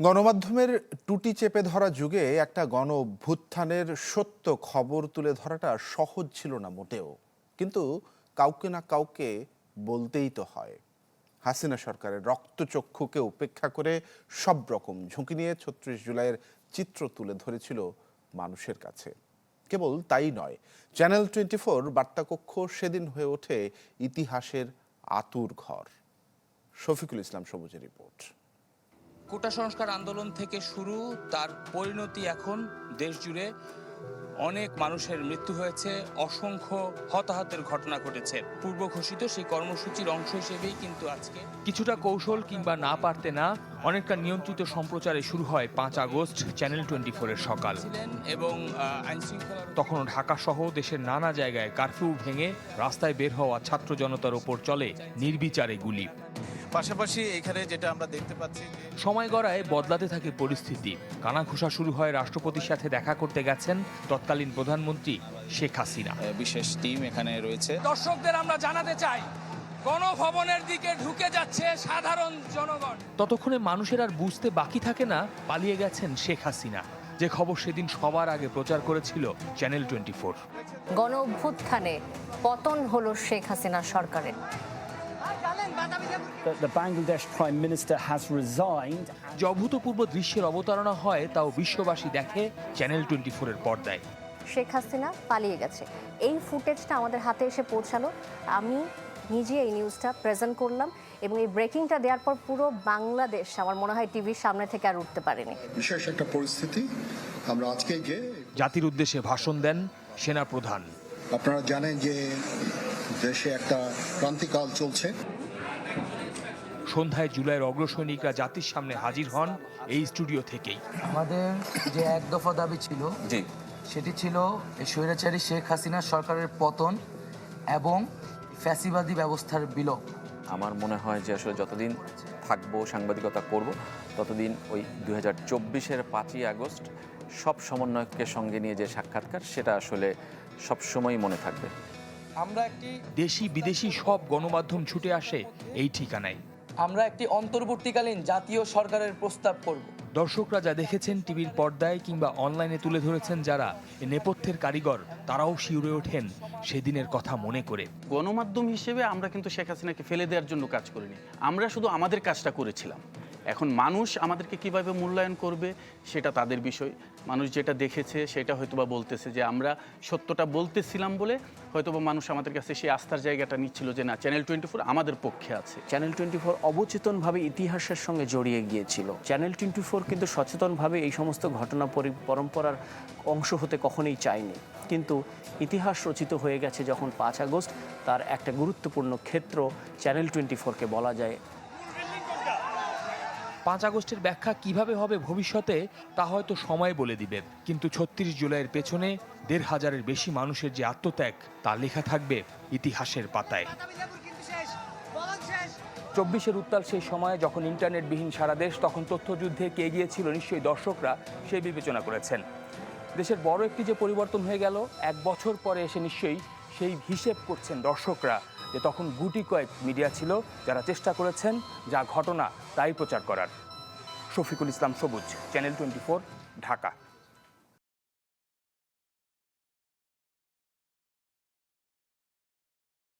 গণমাধ্যমের টুটি চেপে ধরা যুগে একটা গণ অভ্যুত্থানের সত্য খবর তুলে ধরাটা সহজ ছিল না মোটেও। কিন্তু কাউকে না কাউকে বলতেই তো হয়। হাসিনা সরকারের রক্তচক্ষুকে উপেক্ষা করে সব রকম ঝুঁকি নিয়ে ছত্রিশ জুলাইয়ের চিত্র তুলে ধরেছিল মানুষের কাছে। কেবল তাই নয়, চ্যানেল টোয়েন্টি ফোর বার্তাকক্ষ সেদিন হয়ে ওঠে ইতিহাসের আতুর ঘর। শফিকুল ইসলাম সবুজের রিপোর্ট। কোটা সংস্কার আন্দোলন থেকে শুরু তার পরিণতি এখন দেশ জুড়ে অনেক মানুষের মৃত্যু হয়েছে অসংখ্য হতাহতের ঘটনা ঘটেছে। পূর্ব ঘোষিত সেই কর্মসূচির অংশ হিসেবেই কিন্তু আজকে কিছুটা কৌশল কিংবা না পারতে না অনেকটা নিয়ন্ত্রিত সম্প্রচারে শুরু হয় পাঁচ আগস্ট চ্যানেল টোয়েন্টি ফোরের সকাল। এবং তখনও ঢাকা সহ দেশের নানা জায়গায় কারফিউ ভেঙে রাস্তায় বের হওয়া ছাত্র জনতার ওপর চলে নির্বিচারে গুলি। পাশাপাশি এখানে যেটা আমরা দেখতে পাচ্ছি সময় গড়ায় বদলাতে থাকে পরিস্থিতি। কানাঘুষা শুরু হয় রাষ্ট্রপতির সাথে দেখা করতে গেছেন তৎকালীন প্রধানমন্ত্রী শেখ হাসিনা। বিশেষ টিম এখানে রয়েছে। দর্শকদের আমরা জানাতে চাই গণভবনের দিকে ঢুকে যাচ্ছে সাধারণ জনগণ। ততক্ষণে মানুষের আর বুঝতে বাকি থাকে না পালিয়ে গেছেন শেখ হাসিনা। যে খবর সেদিন সবার আগে প্রচার করেছিল চ্যানেল টোয়েন্টি ফোর। গণ অভ্যুত্থানে পতন হলো শেখ হাসিনা সরকারের। That the Bangladesh Prime Minister has resigned. যে অভূতপূর্ব দৃশ্যের অবতারণা হয় তাও বিশ্ববাসী দেখে চ্যানেল টোয়েন্টি ফোরের পর্দায়। শেখ হাসিনা পালিয়ে গেছে। এই ফুটেজটা আমাদের হাতে এসে পৌঁছালো। আমি নিজে এই নিউজটা প্রেজেন্ট করলাম এবং এই ব্রেকিংটা দেওয়ার পর পুরো বাংলাদেশ আমার মনে হয় টিভির সামনে থেকে আর উঠতে পারেনি। বিশেষ একটা পরিস্থিতি আমরা আজকে যে জাতির উদ্দেশ্যে ভাষণ দেন সেনাপ্রধান আপনারা জানেন যে দেশে একটা ক্রান্তিকাল চলছে। সন্ধ্যায় জুলাইয়ের অগ্রসৈনিকরা জাতির সামনে হাজির হন এই স্টুডিও থেকেই। আমাদের যে এক দফা দাবি ছিল জি। সেটি ছিল এই স্বৈরাচারী শেখ হাসিনা সরকারের পতন এবং ফ্যাসিবাদী ব্যবস্থার বিলোপ। আমার মনে হয় যে আসলে যতদিন থাকব সাংবাদিকতা করব ততদিন ওই দুই হাজার চব্বিশের পাঁচই আগস্ট সব সমন্বয়কের সঙ্গে নিয়ে যে সাক্ষাৎকার সেটা আসলে সবসময়ই মনে থাকবে। আমরা একটি দেশি বিদেশি সব গণমাধ্যম ছুটে আসে এই ঠিকানায়। আমরা একটি অন্তর্বর্তীকালীন জাতীয় সরকারের প্রস্তাব করব। দর্শকরা যা দেখেছেন টিভির পর্দায় কিংবা অনলাইনে তুলে ধরেছেন যারা এ নেপথ্যের কারিগর তারাও শিউরে ওঠেন সেদিনের কথা মনে করে। গণমাধ্যম হিসেবে আমরা কিন্তু শেখ হাসিনাকে ফেলে দেওয়ার জন্য কাজ করিনি। আমরা শুধু আমাদের কাজটা করেছিলাম। এখন মানুষ আমাদেরকে কীভাবে মূল্যায়ন করবে সেটা তাদের বিষয়। মানুষ যেটা দেখেছে সেটা হয়তোবা বলতেছে যে আমরা সত্যটা বলতেছিলাম বলে হয়তোবা মানুষ আমাদের কাছে সেই আস্থার জায়গাটা নিচ্ছিল যে না চ্যানেল টোয়েন্টি ফোর আমাদের পক্ষে আছে। চ্যানেল টোয়েন্টি ফোর অবচেতনভাবে ইতিহাসের সঙ্গে জড়িয়ে গিয়েছিল। চ্যানেল টোয়েন্টি ফোর কিন্তু সচেতনভাবে এই সমস্ত ঘটনা পরি- পরম্পরার অংশ হতে কখনোই চায়নি। কিন্তু ইতিহাস রচিত হয়ে গেছে যখন পাঁচ আগস্ট, তার একটা গুরুত্বপূর্ণ ক্ষেত্র চ্যানেল টোয়েন্টি ফোরকে বলা যায়। পাঁচ আগস্টের ব্যাখ্যা কীভাবে হবে ভবিষ্যতে, তা হয়তো সময় বলে দিবে। কিন্তু ছত্রিশ জুলাইয়ের পেছনে দেড় হাজারের বেশি মানুষের যে আত্মত্যাগ, তা লেখা থাকবে ইতিহাসের পাতায়। চব্বিশের উত্তাল সেই সময়ে যখন ইন্টারনেটবিহীন সারা দেশ, তখন তথ্যযুদ্ধে কে গিয়েছিল নিশ্চয়ই দর্শকরা সেই বিবেচনা করেছেন। দেশের বড় একটি যে পরিবর্তন হয়ে গেল, এক বছর পরে এসে নিশ্চয়ই সেই হিসেব করছেন দর্শকরা। যে তখন গুটি কয়েক মিডিয়া ছিল যারা চেষ্টা করেছেন যা ঘটনা তাই প্রচার করার। শফিকুল ইসলাম সবুজ, চ্যানেল টোয়েন্টি ঢাকা।